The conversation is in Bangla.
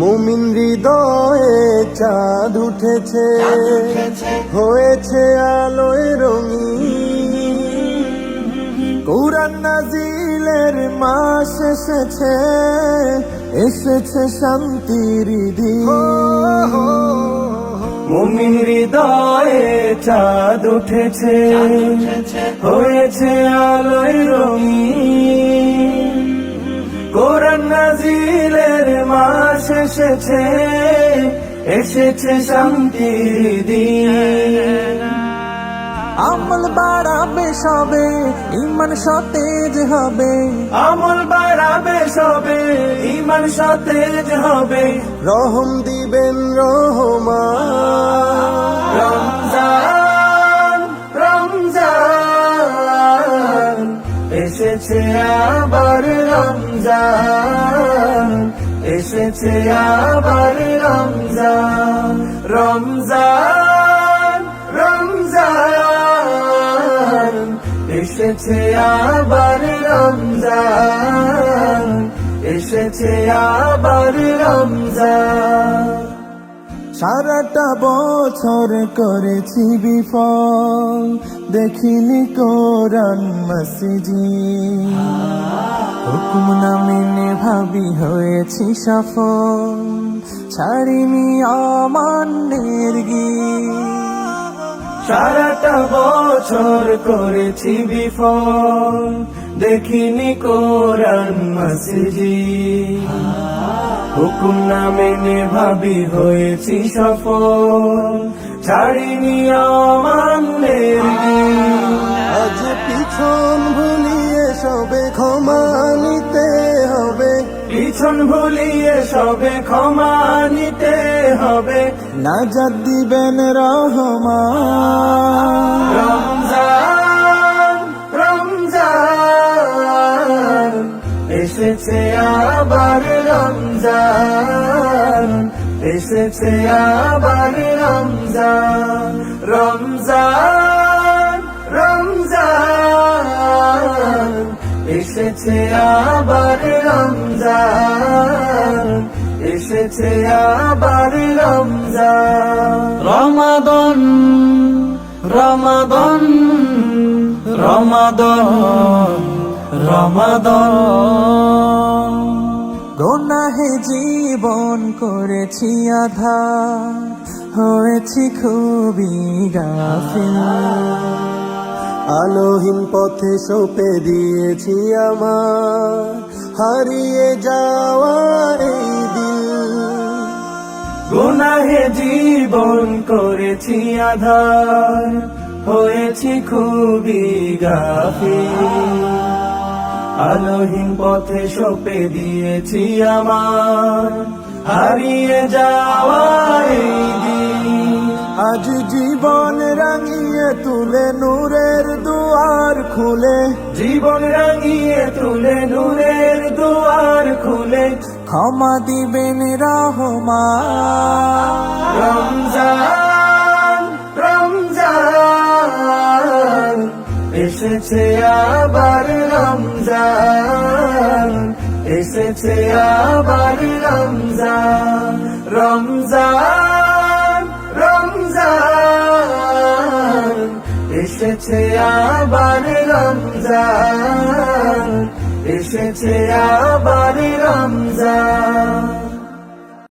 মুমিন হৃদয়ে চাঁদ উঠেছে, হয়েছে আলোয় রঙিন। কোরআন নাজিলের মাস এসেছে এসেছে শান্তির দিন। মুমিন হৃদয়ে চাঁদ উঠেছে, হয়েছে আলোয় রঙিন। মাস এসেছে এসেছে শান্তির দিন। আমল বাড়াবে সবে ইমান সতেজ হবে। আমল বাড়াবে সবে ইমান সতেজ হবে। রহম দিবেন রহমা রমজান রমজান এসেছে আবার রমজান। এসেছে আবার রমজান রমজান রমজান। এসেছে আবার রমজান এসেছে আবার রমজান। সারাটা বছর করেছি বিফল। দেখিনি কোরআন মসজি। হুকুম না মেনে ভাবি হয়েছি সফল। ছাড়িনি অমান্যের সারাটা বছর করেছি বিফল। দেখিনি কোরআন মসজি। হুকুম না মেনে ভাবি হয়েছি সফল। ছাড়িনি আমান্নের আজ পিছন ভুলিয়ে সবে ক্ষমা নিতে হবে। পিছন ভুলিয়ে সবে ক্ষমা নিতে হবে। নাজাদ দিবেন রহমান। রমজান এসেছে আবার রমজান, এসেছে আবার রমজান রমজান রমজান, এসেছে আবার রমজান, এসেছে আবার রমজান। রমাদন রমাদন রমাদন রমাদন। গোনাহে জীবন করেছি আধা হয়েছি খুবই গাফিল। আলোহীন পথে সপে দিয়েছি আমার, হারিয়ে যাওয়া এই দিল। গুনাহে জীবন করেছি আধার হয়েছি খুবই গাফিল। আলোহীন পথে সপে দিয়েছি আমার। হারিয়ে যাওয়া এই আজ জীবন রাঙিয়ে তুলে নূরের দুয়ার খুলে। জীবন রাঙিয়ে তুলে নূরের দুয়ার খুলে। ক্ষমা দিবেন রহমান। রমজান এসেছে আবার রমজান এসেছে আবার রমজান রমজান রমজান এসেছে আবার রমজান এসেছে আবার রমজান।